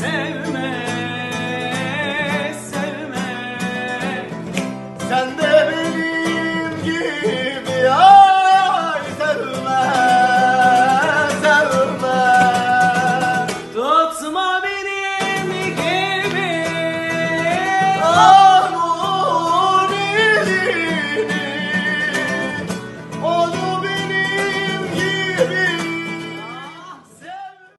sevme sevme. Sen de benim gibi ya